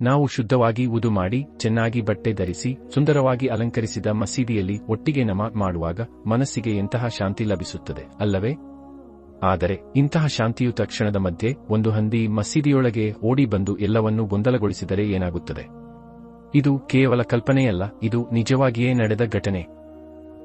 ನಾವು ಶುದ್ಧವಾಗಿ ಉದು ಮಾಡಿ, ಚೆನ್ನಾಗಿ ಬಟ್ಟೆ ಧರಿಸಿ, ಸುಂದರವಾಗಿ ಅಲಂಕರಿಸಿದ ಮಸೀದಿಯಲ್ಲಿ ಒಟ್ಟಿಗೆ ನಮಾಜ್ ಮಾಡುವಾಗ ಮನಸ್ಸಿಗೆ ಎಂತಹ ಶಾಂತಿ ಲಭಿಸುತ್ತದೆ? ಅಲ್ಲವೇ? ಆದರೆ ಇಂತಹ ಶಾಂತಿಯು ತಕ್ಷಣದ ಮಧ್ಯೆ ಒಂದು ಹಂದಿ ಮಸೀದಿಯೊಳಗೆ ಓಡಿ ಬಂದು ಎಲ್ಲವನ್ನೂ ಗೊಂದಲಗೊಳಿಸಿದರೆ ಏನಾಗುತ್ತದೆ? ಇದು ಕೇವಲ ಕಲ್ಪನೆಯಲ್ಲ, ಇದು ನಿಜವಾಗಿಯೇ ನಡೆದ ಘಟನೆ.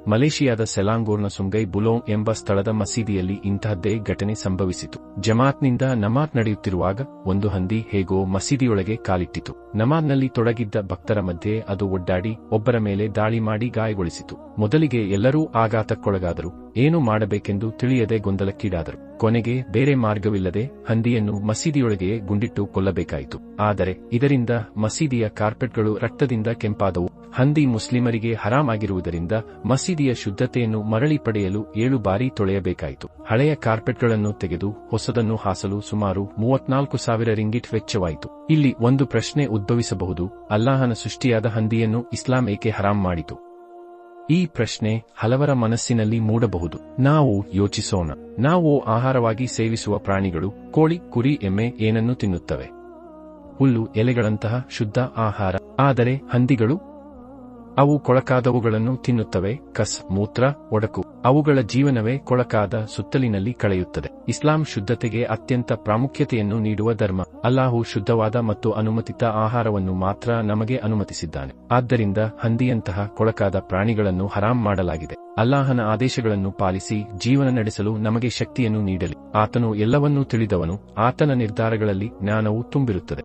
ಮಲೇಷಿಯಾದ ಸೆಲಾಂಗೂರ್ನ ಸುಂಗೈ ಬುಲೋಂಗ್ ಎಂಬ ಸ್ಥಳದ ಮಸೀದಿಯಲ್ಲಿ ಇಂತಹದ್ದೇ ಘಟನೆ ಸಂಭವಿಸಿತು. ಜಮಾತ್ನಿಂದ ನಮಾತ್ ನಡೆಯುತ್ತಿರುವಾಗ ಒಂದು ಹಂದಿ ಹೇಗೋ ಮಸೀದಿಯೊಳಗೆ ಕಾಲಿಟ್ಟಿತು. ನಮಾಜ್ನಲ್ಲಿ ತೊಡಗಿದ್ದ ಭಕ್ತರ ಮಧ್ಯೆ ಅದು ಒಡ್ಡಾಡಿ ಒಬ್ಬರ ಮೇಲೆ ದಾಳಿ ಮಾಡಿ ಗಾಯಗೊಳಿಸಿತು. ಮೊದಲಿಗೆ ಎಲ್ಲರೂ ಆಘಾತಕ್ಕೊಳಗಾದರು. ಏನು ಮಾಡಬೇಕೆಂದು ತಿಳಿಯದೆ ಗೊಂದಲಕ್ಕೀಡಾದರು. ಕೊನೆಗೆ ಬೇರೆ ಮಾರ್ಗವಿಲ್ಲದೆ ಹಂದಿಯನ್ನು ಮಸೀದಿಯೊಳಗೆಯೇ ಗುಂಡಿಟ್ಟು ಕೊಲ್ಲಬೇಕಾಯಿತು. ಆದರೆ ಇದರಿಂದ ಮಸೀದಿಯ ಕಾರ್ಪೆಟ್ಗಳು ರಕ್ತದಿಂದ ಕೆಂಪಾದವು. ಹಂದಿ ಮುಸ್ಲಿಮರಿಗೆ ಹರಾಮ್ ಆಗಿರುವುದರಿಂದ ಮಸೀದಿಯ ಶುದ್ಧತೆಯನ್ನು ಮರಳಿ ಪಡೆಯಲು ಏಳು ಬಾರಿ ತೊಳೆಯಬೇಕಾಯಿತು. ಹಳೆಯ ಕಾರ್ಪೆಟ್ಗಳನ್ನು ತೆಗೆದು ಹೊಸದನ್ನು ಹಾಸಲು ಸುಮಾರು ಮೂವತ್ನಾಲ್ಕು ಸಾವಿರ ರಿಂಗಿಟ್ ವೆಚ್ಚವಾಯಿತು. ಇಲ್ಲಿ ಒಂದು ಪ್ರಶ್ನೆ ಉದ್ಭವಿಸಬಹುದು. ಅಲ್ಲಾಹನ ಸೃಷ್ಟಿಯಾದ ಹಂದಿಯನ್ನು ಇಸ್ಲಾಂ ಏಕೆ ಹರಾಮ್ ಮಾಡಿತು? ಈ ಪ್ರಶ್ನೆ ಹಲವರ ಮನಸ್ಸಿನಲ್ಲಿ ಮೂಡಬಹುದು. ನಾವು ಯೋಚಿಸೋಣ. ನಾವು ಆಹಾರವಾಗಿ ಸೇವಿಸುವ ಪ್ರಾಣಿಗಳು ಕೋಳಿ, ಕುರಿ, ಎಮ್ಮೆ ಏನನ್ನು ತಿನ್ನುತ್ತವೆ? ಹುಲ್ಲು, ಎಲೆಗಳಂತಹ ಶುದ್ಧ ಆಹಾರ. ಆದರೆ ಹಂದಿಗಳು ಅವು ಕೊಳಕಾದವುಗಳನ್ನು ತಿನ್ನುತ್ತವೆ, ಕಸ್, ಮೂತ್ರ, ಒಡಕು. ಅವುಗಳ ಜೀವನವೇ ಕೊಳಕಾದ ಸುತ್ತಲಿನಲ್ಲಿ ಕಳೆಯುತ್ತದೆ. ಇಸ್ಲಾಂ ಶುದ್ಧತೆಗೆ ಅತ್ಯಂತ ಪ್ರಾಮುಖ್ಯತೆಯನ್ನು ನೀಡುವ ಧರ್ಮ. ಅಲ್ಲಾಹು ಶುದ್ಧವಾದ ಮತ್ತು ಅನುಮತಿತ ಆಹಾರವನ್ನು ಮಾತ್ರ ನಮಗೆ ಅನುಮತಿಸಿದ್ದಾನೆ. ಆದ್ದರಿಂದ ಹಂದಿಯಂತಹ ಕೊಳಕಾದ ಪ್ರಾಣಿಗಳನ್ನು ಹರಾಮ್ ಮಾಡಲಾಗಿದೆ. ಅಲ್ಲಾಹನ ಆದೇಶಗಳನ್ನು ಪಾಲಿಸಿ ಜೀವನ ನಡೆಸಲು ನಮಗೆ ಶಕ್ತಿಯನ್ನು ನೀಡಲಿ. ಆತನು ಎಲ್ಲವನ್ನೂ ತಿಳಿದವನು, ಆತನ ನಿರ್ಧಾರಗಳಲ್ಲಿ ಜ್ಞಾನವು ತುಂಬಿರುತ್ತದೆ.